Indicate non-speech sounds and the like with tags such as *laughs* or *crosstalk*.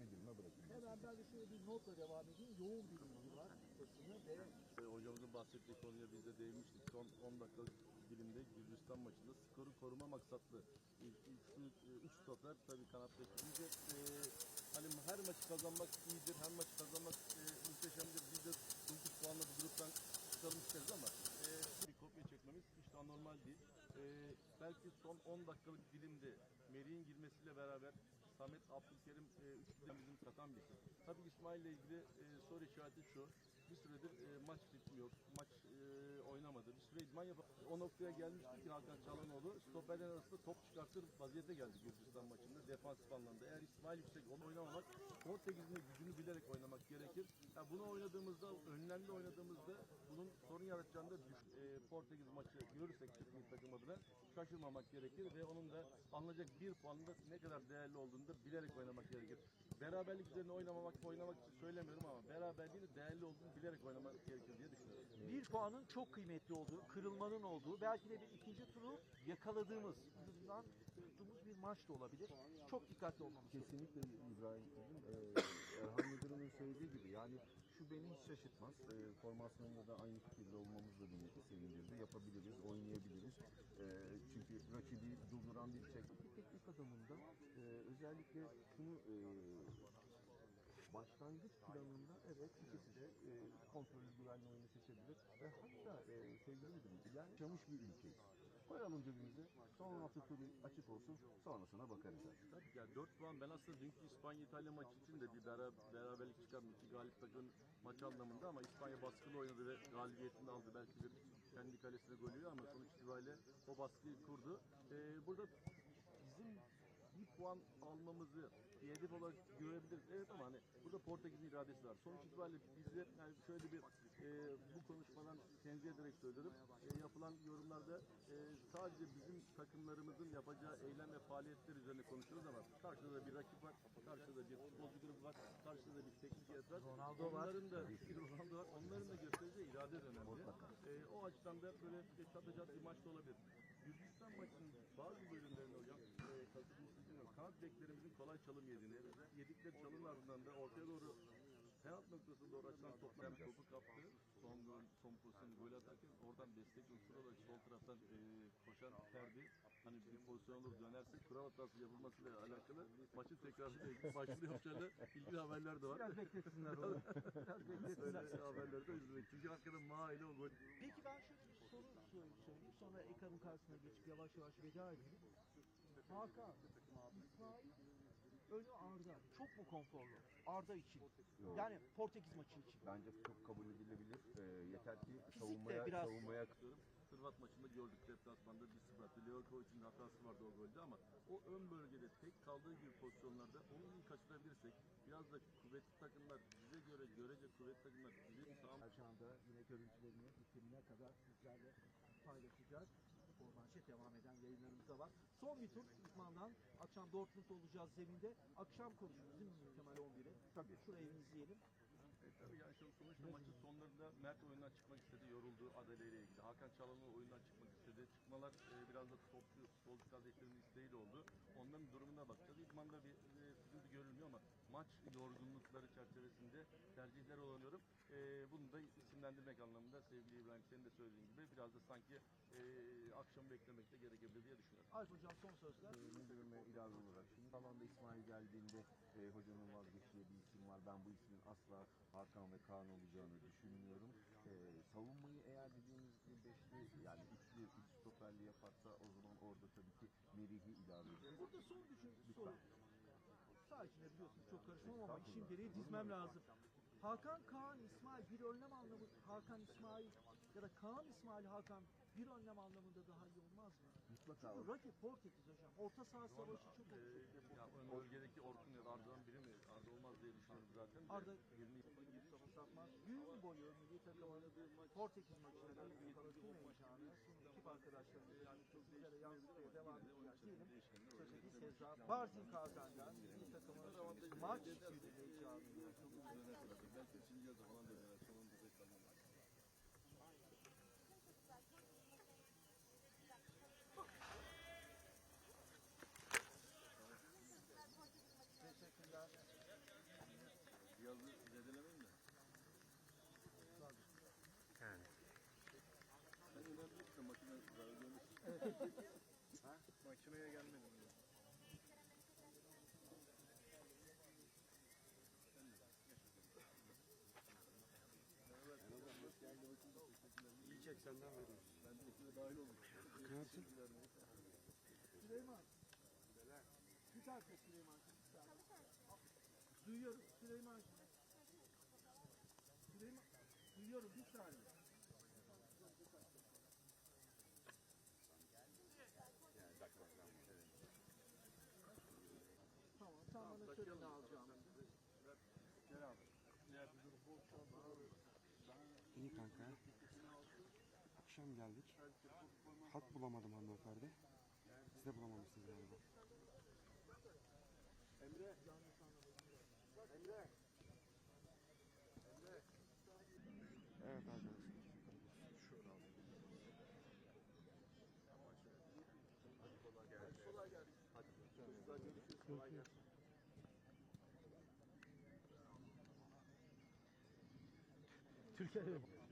Nedirime bırakın. Hemen ben de şöyle bir notla devam edeyim. Yoğun bir ilgi var basını ve E, Hocamızın bahsettiği konuya biz de değinmiştik. Son 10 dakikalık dilimde Gürcistan maçında skoru koruma maksatlı. İlk, ilk şu 3 stoper tabii kanatta ekleyince e, hani her maçı kazanmak iyidir, her maçı kazanmak e, muhteşemdir. Biz de 9 puanla bu gruptan çıkalım isteriz ama e, bir kopya çekmemiz hiç de anormal değil. E, belki son 10 dakikalık dilimde Merih'in girmesiyle beraber Samet Abdülkerim e, üçlüden bizim satan bir. Tabii İsmail ile ilgili e, soru işareti şu. Bir süredir e, maç bitmiyor. Maç süre idman yapıp o noktaya gelmişti ki Hakan Çalhanoğlu stoperler arasında top çıkartır vaziyete geldi Gürcistan maçında defansif anlamda. Eğer İsmail Yüksek onu oynamamak Portekiz'in de gücünü bilerek oynamak gerekir. Ya bunu oynadığımızda, önlemde oynadığımızda bunun sorun yaratacağını da e, Portekiz maçı görürsek milli takım adına şaşırmamak gerekir ve onun da alınacak bir puanın da ne kadar değerli olduğunu da bilerek oynamak gerekir. Beraberlik üzerine oynamamak, oynamak için söylemiyorum ama beraberliğin de değerli olduğunu bilerek oynamak gerekir diye düşünüyorum. bir puanın çok kıymetli olduğu, kırılmanın olduğu, belki de bir ikinci turu yakaladığımız, ucundan tuttuğumuz bir maç da olabilir. Çok dikkatli olmamız. Kesinlikle İbrahim'ciğim. Ee, Erhan Müdürüm'ün söylediği gibi yani şu beni hiç şaşırtmaz. Ee, formasyonda da aynı fikirde olmamız da beni sevindirdi. Yapabiliriz, oynayabiliriz. Ee, çünkü rakibi durduran bir. Bir teknik adamında e, özellikle şunu e, başlangıç planında evet ikisi de e, kontrollü güvenli oyunu seçebilir. Ve hatta e, sevgili müdürüm yani yaşamış bir ülkeyiz. Koyalım cebimize. Son hafta turu açık olsun. Sonrasına bakarız. Tabii ya 4 puan ben aslında dünkü İspanya-İtalya maçı için de bir bera- beraberlik çıkardım. iki galip takım maç anlamında ama İspanya baskılı oynadı ve galibiyetini aldı. Belki bir kendi kalesine gol yiyor ama sonuç itibariyle o baskıyı kurdu. Ee, burada puan almamızı bir hedef olarak görebiliriz. Evet ama hani burada Portekiz'in iradesi var. Sonuç itibariyle biz de yani şöyle bir e, bu konuşmadan tenzih ederek söylüyorum. E, yapılan yorumlarda e, sadece bizim takımlarımızın yapacağı eylem ve faaliyetler üzerine konuşuyoruz ama karşıda da bir rakip var, karşıda da bir futbolcu grubu var, karşıda da bir teknik heyet var. Ronaldo var. Onların da *laughs* Ronaldo var. Onların da göstereceği irade de önemli. E, o açıdan da böyle bir çatacak bir maç da olabilir. Gürcistan maçının bazı bölümlerinde beklerimizin kolay çalım yediğini, yedikleri çalım ardından da ortaya doğru penaltı noktasına doğru açılan toplar topu kaptı. Son gol, son pozisyon gol atarken oradan destek unsuru olarak sol taraftan e, koşan Ferdi hani bir pozisyon olur dönerse kural hatası yapılmasıyla alakalı maçın tekrarı *laughs* başlıyor yapacağıyla ilgili haberler de var. Biraz beklesinler onu. *laughs* Biraz beklesinler. Öyle haberleri de izledik. Çünkü hakikaten Maa ile o gol Peki ben şöyle bir soru söyleyeyim. söyleyeyim. Sonra ekranın karşısına geçip yavaş yavaş veda edelim. Hakan, İsmail, önü Arda. Çok mu konforlu? Arda için. Yok. Yani Portekiz maçı için. Bence çok kabul edilebilir. Ee, yeter ki Fizik de savunmaya, biraz- savunmaya diyorum. Hırvat maçında gördük deplasmanda 1-0 attı. Levakovic'in hatası vardı o golde ama o ön bölgede tek kaldığı gibi pozisyonlarda onu iyi kaçırabilirsek biraz da kuvvetli takımlar bize göre görece kuvvetli takımlar bize sağ Ercan'da yine görüntülerini bitimine kadar sizlerle paylaşacağız. Spor Manşet devam eden yayınlarımızda var. Son bir tur İtman'dan. Akşam Dortmund olacağız zeminde. Akşam konuşuruz değil mi Kemal 11'e? Tabii. Şurayı izleyelim. E, tabii yani şu sonuçta maçın sonlarında Mert oyundan çıkmak istedi, yoruldu Adele ile ilgili. Hakan Çalhanoğlu oyundan çıkmak istedi. Çıkmalar e, biraz da topçu, futbolcu kardeşlerinin isteğiyle oldu. Onların durumuna bakacağız. İdmanda bir e, sıkıntı görülmüyor ama maç yorgunlukları çerçevesinde tercihler olanıyorum. E, bunu da isimlendirmek anlamında sevgili İbrahim senin de söylediğin gibi biraz da sanki akşam beklemek de gerekebilir diye düşünüyorum. Alp Hocam son sözler. e, müdürüme ilave olarak şimdi alanda İsmail geldiğinde e, hocanın vazgeçtiği bir isim var. Ben bu ismin asla Hakan ve Kaan olacağını düşünmüyorum. E, savunmayı eğer dediğimiz gibi beşli yani üçlü, üç stoperli yaparsa o zaman orada tabii ki Merih'i ilave edeceğiz. Burada son düşünce soru. Sağ içinde biliyorsunuz çok karışmam ama Estağfurullah. işin gereği dizmem lazım. Hakan, Kaan, İsmail bir önlem anlamı Hakan, İsmail ya da Kaan, İsmail, Hakan bir önlem anlamında daha iyi olmaz mı? Mutlaka Çünkü rakip Portekiz hocam. Orta saha savaşı çok E, olacak. ya ön bölgedeki Orkun ya da Arda'dan biri mi? Arda olmaz diye düşünüyorum zaten. Arda Yerini Mustafa Sapmaz gün boyu milli takımın Portekiz bir büyük konuşulmayacağını şimdi ekip arkadaşlarımız yani sizlere yansıtmaya devam edeceğiz diyelim. Sözü Sezra Barzin Kazan'dan milli takımın maç yürüyeceğini Belki ikinci yarıda falan da döner. Sonunda da kalmam. Teşekkürler. Cihazı zedelemeyin de. Yani. Sen önemli de makine zarar görmesin. Makineye gelmedim. İyi çek senden veriyoruz. Ben de ekibe dahil oldum. Kınarsın. Süleyman. Bir dakika Süleyman. Duyuyorum Süleyman. Süleyman. Duyuyorum bir saniye. Bana söyle ne alacağımı. İyi kanka. Akşam geldik. Hat bulamadım hanımefendi. Siz de bulamamışsınız galiba. Evet arkadaşlar. Türkiye'de said it.